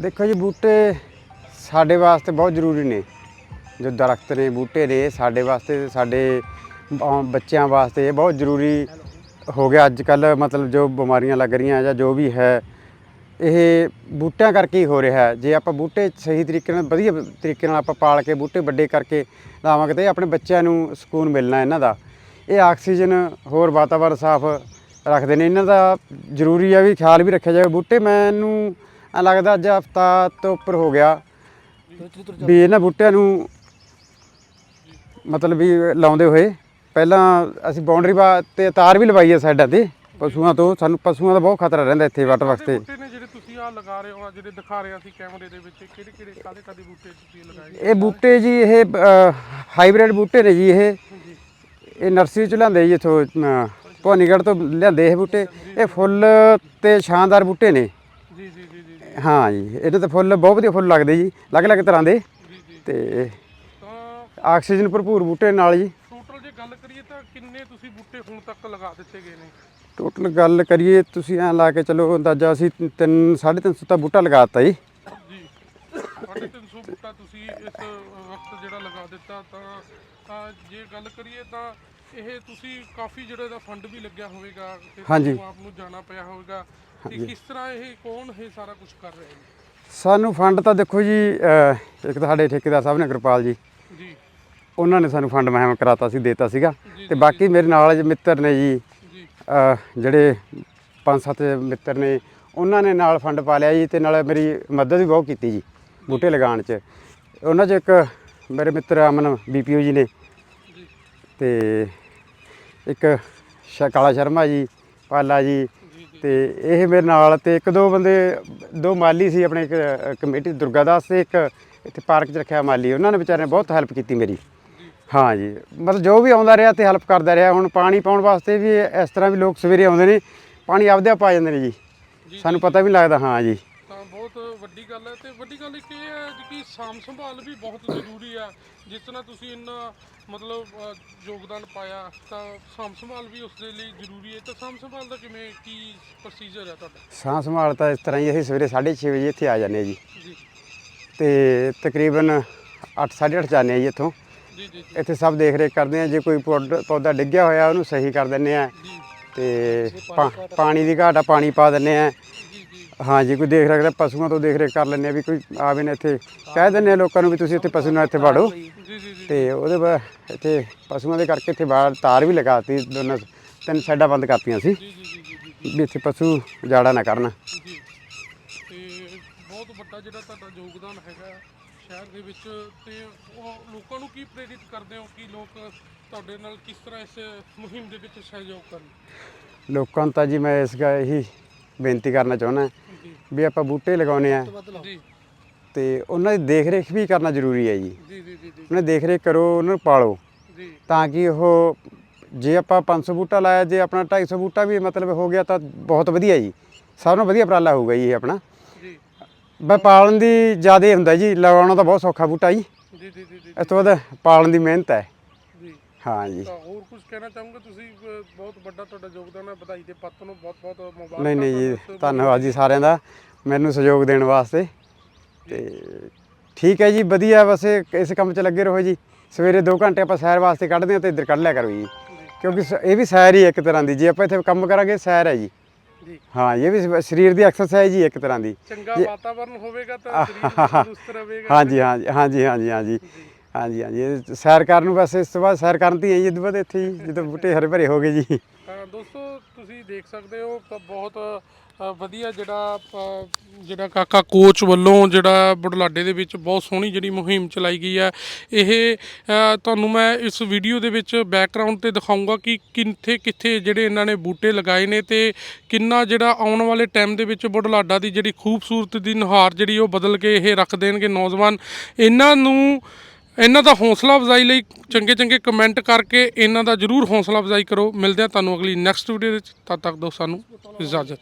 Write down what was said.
ਦੇਖੋ ਜੀ, ਬੂਟੇ ਸਾਡੇ ਵਾਸਤੇ ਬਹੁਤ ਜ਼ਰੂਰੀ ਨੇ। ਜੋ ਦਰਖਤ ਨੇ, ਬੂਟੇ ਨੇ, ਸਾਡੇ ਵਾਸਤੇ, ਸਾਡੇ ਬੱਚਿਆਂ ਵਾਸਤੇ ਇਹ ਬਹੁਤ ਜ਼ਰੂਰੀ ਹੋ ਗਿਆ ਅੱਜ ਕੱਲ ਮਤਲਬ ਜੋ ਬਿਮਾਰੀਆਂ ਲੱਗ ਰਹੀਆਂ ਜਾਂ ਜੋ ਵੀ ਹੈ, ਇਹ ਬੂਟਿਆਂ ਕਰਕੇ ਹੀ ਹੋ ਰਿਹਾ ਜੇ ਆਪਾਂ ਬੂਟੇ ਸਹੀ ਤਰੀਕੇ ਨਾਲ, ਵਧੀਆ ਤਰੀਕੇ ਨਾਲ ਆਪਾਂ ਪਾਲ ਕੇ ਬੂਟੇ ਵੱਡੇ ਕਰਕੇ ਲਾਵਾਂਗੇ ਤੇ ਆਪਣੇ ਬੱਚਿਆਂ ਨੂੰ ਸਕੂਨ ਮਿਲਣਾ ਇਹਨਾਂ ਦਾ। ਇਹ ਆਕਸੀਜਨ ਹੋਰ ਵਾਤਾਵਰਨ ਸਾਫ਼ ਰੱਖਦੇ ਨੇ। ਇਹਨਾਂ ਦਾ ਜ਼ਰੂਰੀ ਆ ਵੀ ਖਿਆਲ ਵੀ ਰੱਖਿਆ ਜਾਵੇ। ਬੂਟੇ ਮੈਨੂੰ ਐਂ ਲੱਗਦਾ ਅੱਜ ਹਫਤਾ ਤੋਂ ਉੱਪਰ ਹੋ ਗਿਆ। ਵੀ ਇਹਨਾਂ ਬੂਟਿਆਂ ਨੂੰ ਮਤਲਬ ਵੀ ਲਾਉਂਦੇ ਹੋਏ ਪਹਿਲਾਂ ਅਸੀਂ ਬਾਉਂਡਰੀ ਬਾ ਤੇ ਤਾਰ ਵੀ ਲਵਾਈ ਹੈ ਸਾਈਡਾਂ ਤੇ ਪਸ਼ੂਆਂ ਤੋਂ। ਸਾਨੂੰ ਪਸ਼ੂਆਂ ਦਾ ਬਹੁਤ ਖਤਰਾ ਰਹਿੰਦਾ ਇੱਥੇ ਵਾਟਰ ਵਕਤੇ ਬੂਟੇ ਨੇ ਜਿਹੜੇ ਤੁਸੀਂ ਆ ਲਗਾ ਰਹੇ ਹੋ ਆਹ ਜਿਹੜੇ ਦਿਖਾ ਰਹੇ ਸੀ ਕੈਮਰੇ ਦੇ ਵਿੱਚ ਕਿਹੜੇ ਕਿਹੜੇ ਕਾਦੇ ਕਾਦੇ ਬੂਟੇ ਤੁਸੀਂ ਲਗਾਏ ਇਹ ਬੂਟੇ ਜੀ ਇਹ ਹਾਈਬ੍ਰਿਡ ਬੂਟੇ ਨੇ ਜੀ ਇਹ। ਇਹ ਨਰਸਰੀ ਚ ਲਿਆਂਦੇ ਜੀ ਇਥੋਂ ਭਵਾਨੀਗੜ੍ਹ ਤੋਂ ਲਿਆਂਦੇ ਇਹ ਬੂਟੇ। ਇਹ ਫੁੱਲ ਤੇ ਸ਼ਾਨਦਾਰ ਬੂਟੇ ਨੇ। ਜੀ ਜੀ ਜੀ ਜੀ ਜੀ। ਹਾਂ ਜੀ ਇਹਦੇ ਤੇ ਫੁੱਲ ਬਹੁਤ ਵਧੀਆ ਫੁੱਲ ਲੱਗਦੇ ਜੀ ਅਲੱਗ-ਅਲੱਗ ਤਰ੍ਹਾਂ ਦੇ। ਤੇ ਤਾਂ ਆਕਸੀਜਨ ਭਰਪੂਰ ਬੂਟੇ ਨਾਲ ਜੀ। ਟੋਟਲ ਜੇ ਗੱਲ ਕਰੀਏ ਤਾਂ ਕਿੰਨੇ ਤੁਸੀਂ ਬੂਟੇ ਹੁਣ ਤੱਕ ਲਗਾ ਦਿੱਤੇ ਗਏ ਨੇ? ਟੋਟਲ ਗੱਲ ਕਰੀਏ ਤੁਸੀਂ ਐਂ ਲਾ ਕੇ ਚਲੋ ਅੰਦਾਜ਼ਾ ਅਸੀਂ 3 350 ਤਾਂ ਬੂਟਾ ਲਗਾਤਾ ਜੀ। ਜੀ। 350 ਬੂਟਾ ਤੁਸੀਂ ਇਸ ਵਕਤ ਜਿਹੜਾ ਲਗਾ ਦਿੱਤਾ ਤਾਂ ਤਾਂ ਜੇ ਗੱਲ ਕਰੀਏ ਤਾਂ ਇਹ ਤੁਸੀਂ ਕਾਫੀ ਜਿਹੜਾ ਦਾ ਫੰਡ ਵੀ ਲੱਗਿਆ ਹੋਵੇਗਾ ਤੇ ਹਾਂਜੀ। ਤੁਹਾਨੂੰ ਆਪ ਨੂੰ ਜਾਣਾ ਪਿਆ ਹੋਵੇਗਾ। ਕਿ ਕਿਸ ਤਰ੍ਹਾਂ ਇਹ ਕੌਣ ਇਹ ਸਾਰਾ ਕੁਝ ਕਰ ਰਹੇ ਨੇ ਸਾਨੂੰ ਫੰਡ ਤਾਂ ਦੇਖੋ ਜੀ ਅਹ, ਇੱਕ ਤਾਂ ਸਾਡੇ ਠੇਕੇਦਾਰ ਸਾਹਿਬ ਨੇ ਕਿਰਪਾਲ ਜੀ। ਜੀ। ਉਹਨਾਂ ਨੇ ਸਾਨੂੰ ਫੰਡ ਮਹਿਮ ਕਰਾਤਾ ਸੀ ਦੇਤਾ ਸੀਗਾ। ਤੇ ਬਾਕੀ ਮੇਰੇ ਨਾਲ ਜੇ ਮਿੱਤਰ ਨੇ ਜੀ ਜੀ। ਅਹ, ਜਿਹੜੇ ਪੰਜ ਸੱਤ ਮਿੱਤਰ ਨੇ ਉਹਨਾਂ ਨੇ ਨਾਲ ਫੰਡ ਪਾ ਲਿਆ ਜੀ ਤੇ ਨਾਲ ਮੇਰੀ ਮਦਦ ਵੀ ਬਹੁਤ ਕੀਤੀ ਜੀ ਬੂਟੇ ਲਗਾਉਣ 'ਚ। ਉਹਨਾਂ 'ਚ ਇੱਕ ਮੇਰੇ ਮਿੱਤਰ ਅਮਨ ਬੀਪੀਓ ਜੀ ਨੇ। ਜੀ। ਤੇ ਇੱਕ ਸ਼ ਕਾਲਾ ਸ਼ਰਮਾ ਜੀ ਪਾਲਾ ਜੀ ਤੇ ਇਹ ਮੇਰੇ ਨਾਲ ਤੇ ਇੱਕ ਦੋ ਬੰਦੇ ਦੋ ਮਾਲੀ ਸੀ ਆਪਣੇ ਇੱਕ ਕਮੇਟੀ ਦੁਰਗਾਦਾਸ ਤੇ ਇੱਕ ਇੱਥੇ ਪਾਰਕ 'ਚ ਰੱਖਿਆ ਮਾਲੀ। ਉਹਨਾਂ ਨੇ ਵਿਚਾਰਿਆਂ ਨੇ ਬਹੁਤ ਹੈਲਪ ਕੀਤੀ ਮੇਰੀ। ਹਾਂ ਜੀ ਮਤਲਬ ਜੋ ਵੀ ਆਉਂਦਾ ਰਿਹਾ ਤੇ ਹੈਲਪ ਕਰਦਾ ਰਿਹਾ। ਹੁਣ ਪਾਣੀ ਪਾਉਣ ਵਾਸਤੇ ਵੀ ਇਸ ਤਰ੍ਹਾਂ ਵੀ ਲੋਕ ਸਵੇਰੇ ਆਉਂਦੇ ਨੇ ਪਾਣੀ ਆਪਦੇ ਆਪ ਆ ਜਾਂਦੇ ਨੇ ਜੀ। ਸਾਨੂੰ ਪਤਾ ਵੀ ਲੱਗਦਾ ਹਾਂ ਜੀ। ਤਾਂ ਬਹੁਤ ਵੱਡੀ ਗੱਲ ਹੈ ਤੇ ਵੱਡੀ ਗੱਲ ਇਹ ਹੈ ਕਿ ਸਾਂਭ ਸੰਭਾਲ ਵੀ ਬਹੁਤ ਜ਼ਰੂਰੀ ਆ। ਜਿਸ ਤਰ੍ਹਾਂ ਤੁਸੀਂ ਇੰਨਾ ਮਤਲਬ ਅ, ਯੋਗਦਾਨ ਪਾਇਆ ਤਾਂ ਸਾਂਭ ਸੰਭਾਲ ਵੀ ਉਸ ਦੇ ਲਈ ਜ਼ਰੂਰੀ ਹੈ। ਤਾਂ ਸਾਂਭ ਸੰਭਾਲ ਦਾ ਕਿਵੇਂ ਕੀ ਪ੍ਰੋਸੀਜਰ ਹੈ ਤੁਹਾਡਾ? ਸਾਹ ਸੰਭਾਲ ਤਾਂ ਇਸ ਤਰ੍ਹਾਂ ਹੀ ਅਸੀਂ ਸਵੇਰੇ 6:30 ਵਜੇ ਇੱਥੇ ਆ ਜਾਂਦੇ ਹਾਂ ਜੀ। ਜੀ। ਤੇ ਤਕਰੀਬਨ 8:30 ਜਾਂਦੇ ਹਾਂ ਜੀ ਇੱਥੋਂ। ਜੀ ਜੀ ਇੱਥੇ ਸਭ ਦੇਖ ਰੇਖ ਕਰਦੇ ਆ ਜੇ ਕੋਈ ਪੌਡ- ਪੌਦਾ ਡਿੱਗਿਆ ਹੋਇਆ ਉਹਨੂੰ ਸਹੀ ਕਰ ਦਿੰਦੇ ਆ ਜੀ। ਤੇ ਪਾ- ਪਾਣੀ ਦੀ ਘਾਟ ਆ ਪਾਣੀ ਪਾ ਦਿੰਦੇ ਆ ਹਾਂ ਜੀ ਕੋਈ ਦੇਖ ਰੱਖਦਾ ਪਸ਼ੂਆਂ ਤੋਂ ਦੇਖ ਰੇਖ ਕਰ ਲੈਂਦੇ ਆ ਵੀ ਕੋਈ ਆਵੇ ਨਾ ਇੱਥੇ ਕਹਿ ਦਿੰਦੇ ਆ ਲੋਕਾਂ ਨੂੰ ਵੀ ਤੁਸੀਂ ਇੱਥੇ ਪਸ਼ੂ ਨਾਲ ਇੱਥੇ ਵਾੜੋ। ਤੇ ਉਹਦੇ ਬਾਅਦ ਇੱਥੇ ਪਸ਼ੂਆਂ ਦੇ ਕਰਕੇ ਇੱਥੇ ਬਾਹਰ ਤਾਰ ਵੀ ਲਗਾਤੀ ਦੋਨਾਂ ਤਿੰਨ ਸਾਈਡਾਂ ਬੰਦ ਕਰਤੀਆਂ ਸੀ। ਵੀ ਇੱਥੇ ਪਸ਼ੂ ਜਾੜਾ ਨਾ ਕਰਨ। ਜੀ ਤੇ ਬਹੁਤ ਵੱਡਾ ਜਿਹੜਾ ਤੁਹਾਡਾ ਯੋਗਦਾਨ ਹੈਗਾ ਸ਼ਹਿਰ ਦੇ ਵਿੱਚ ਤੇ ਉਹ ਲੋਕਾਂ ਨੂੰ ਕੀ ਪ੍ਰੇਰਿਤ ਕਰਦੇ ਹੋ? ਕਿ ਲੋਕ ਤੁਹਾਡੇ ਨਾਲ ਕਿਸ ਤਰ੍ਹਾਂ ਇਸ ਮੁਹਿੰਮ ਦੇ ਵਿੱਚ ਸਹਿਯੋਗ ਕਰਨ? ਲੋਕਾਂ ਨੂੰ ਤਾਂ ਜੀ ਮੈਂ ਇਸ ਗਾ ਇਹੀ ਬੇਨਤੀ ਕਰਨਾ ਚਾਹੁੰਦਾ। ਵੀ ਆਪਾਂ ਬੂਟੇ ਲਗਾਉਣੇ ਆ। ਜੀ। ਤੇ ਉਹਨਾਂ ਦੀ ਦੇਖ ਰੇਖ ਵੀ ਕਰਨਾ ਜ਼ਰੂਰੀ ਹੈ ਜੀ। ਜੀ ਜੀ ਜੀ ਜੀ। ਉਹਨਾਂ ਦੀ ਦੇਖ ਰੇਖ ਕਰੋ ਉਹਨਾਂ ਨੂੰ ਪਾਲੋ। ਜੀ। ਤਾਂ ਕਿ ਉਹ ਜੇ ਆਪਾਂ 500 ਬੂਟਾ ਲਾਇਆ ਜੇ ਆਪਣਾ 250 ਬੂਟਾ ਵੀ ਮਤਲਬ ਹੋ ਗਿਆ ਤਾਂ ਬਹੁਤ ਵਧੀਆ ਜੀ। ਸਭ ਨੂੰ ਵਧੀਆ ਉਪਰਾਲਾ ਹੋਊਗਾ ਜੀ ਇਹ ਆਪਣਾ। ਜੀ। ਬਸ ਪਾਲਣ ਦੀ ਜ਼ਿਆਦਾ ਹੁੰਦਾ ਜੀ ਲਗਾਉਣਾ ਤਾਂ ਬਹੁਤ ਸੌਖਾ ਬੂਟਾ ਜੀ। ਜੀ ਜੀ ਜੀ ਇਸ ਤੋਂ ਬਾਅਦ ਪਾਲਣ ਦੀ ਮਿਹਨਤ ਹੈ। ਹਾਂ ਜੀ ਤਾਂ ਹੋਰ ਕੁਝ ਕਹਿਣਾ ਚਾਹੂੰਗਾ? ਤੁਸੀਂ ਅਹ, ਬਹੁਤ ਵੱਡਾ ਤੁਹਾਡਾ ਯੋਗਦਾਨ ਹੈ ਵਧਾਈ ਦੇ ਪੱਤ ਨੂੰ ਬਹੁਤ ਬਹੁਤ ਮੁਬਾਰਕਾਂ ਨਹੀਂ ਨਹੀਂ ਜੀ ਧੰਨਵਾਦ ਜੀ ਸਾਰਿਆਂ ਦਾ। ਮੈਨੂੰ ਸਹਿਯੋਗ ਦੇਣ ਵਾਸਤੇ। ਤੇ ਠੀਕ ਹੈ ਜੀ ਵਧੀਆ ਬਸ ਇਹ- ਇਸ ਕੰਮ 'ਚ ਲੱਗੇ ਰਹੋ ਜੀ। ਸਵੇਰੇ 2 ਘੰਟੇ ਆਪਾਂ ਸੈਰ ਵਾਸਤੇ ਕੱਢਦੇ ਹਾਂ ਤੇ ਇੱਧਰ ਕੱਢ ਲਿਆ ਕਰੋ ਜੀ। ਕਿਉਂਕਿ ਸ- ਇਹ ਵੀ ਸੈਰ ਹੀ ਇੱਕ ਤਰ੍ਹਾਂ ਦੀ। ਜੇ ਆਪਾਂ ਇੱਥੇ ਕੰਮ ਕਰਾਂਗੇ ਸੈਰ ਹੈ ਜੀ। ਜੀ। ਹਾਂ ਇਹ ਵੀ ਸ- ਸਰੀਰ ਦੀ ਐਕਸਰਸਾਈਜ਼ ਹੀ ਇੱਕ ਤਰ੍ਹਾਂ ਦੀ। ਚੰਗਾ ਵਾਤਾਵਰਨ ਹੋਵੇਗਾ ਤਾਂ ਸਰੀਰ ਵੀ ਤੰਦਰੁਸਤ ਰਹੇਗਾ ਹਾਂਜੀ ਹਾਂਜੀ ਹਾਂਜੀ ਹਾਂਜੀ ਹਾਂਜੀ ਹਾਂਜੀ ਹਾਂਜੀ। ਇਹ ਸੈਰ ਕਰਨ ਨੂੰ ਬਸ ਇਸ ਤੋਂ ਬਾਅਦ ਸੈਰ ਕਰਨ ਦੀ ਹੀ ਜਦੋਂ ਬਾਅਦ ਇੱਥੇ ਹੀ ਜਦੋਂ ਬੂਟੇ ਹਰੇ ਭਰੇ ਹੋ ਗਏ ਜੀ। ਤਾਂ ਦੋਸਤੋ ਤੁਸੀਂ ਦੇਖ ਸਕਦੇ ਹੋ ਤਾਂ ਬਹੁਤ ਅ, ਵਧੀਆ ਜਿਹੜਾ ਅ, ਜਿਹੜਾ ਕਾਕਾ ਕੋਚ ਵੱਲੋਂ ਜਿਹੜਾ ਬੁਢਲਾਡੇ ਦੇ ਵਿੱਚ ਬਹੁਤ ਸੋਹਣੀ ਜਿਹੜੀ ਮੁਹਿੰਮ ਚਲਾਈ ਗਈ ਹੈ। ਇਹ ਅ, ਤੁਹਾਨੂੰ ਮੈਂ ਇਸ ਵੀਡੀਓ ਦੇ ਵਿੱਚ ਬੈਕਗ੍ਰਾਉਂਡ ਤੇ ਦਿਖਾਉਂਗਾ ਕਿ ਕਿੱਥੇ ਕਿੱਥੇ ਜਿਹੜੇ ਇਹਨਾਂ ਨੇ ਬੂਟੇ ਲਗਾਏ ਨੇ ਤੇ ਕਿੰਨਾ ਜਿਹੜਾ ਆਉਣ ਵਾਲੇ ਟਾਈਮ ਦੇ ਵਿੱਚ ਬੁਢਲਾਡਾ ਦੀ ਜਿਹੜੀ ਖੂਬਸੂਰਤ ਦੀ ਨੁਹਾਰ ਜਿਹੜੀ ਉਹ ਬਦਲ ਕੇ ਇਹ ਰੱਖ ਦੇਣਗੇ ਨੌਜਵਾਨ। ਇਹਨਾਂ ਨੂੰ ਇਹਨਾਂ ਦਾ ਹੌਸਲਾ ਅਫਜ਼ਾਈ ਲਈ ਚੰਗੇ ਚੰਗੇ ਕਮੈਂਟ ਕਰਕੇ ਇਹਨਾਂ ਦਾ ਜਰੂਰ ਹੌਸਲਾ ਅਫਜ਼ਾਈ ਕਰੋ। ਮਿਲਦੇ ਆ ਤੁਹਾਨੂੰ ਅਗਲੀ ਨੈਕਸਟ ਵੀਡੀਓ ਵਿੱਚ। ਤਦ ਤੱਕ ਦੋ ਸਾਨੂੰ ਇਜਾਜ਼ਤ।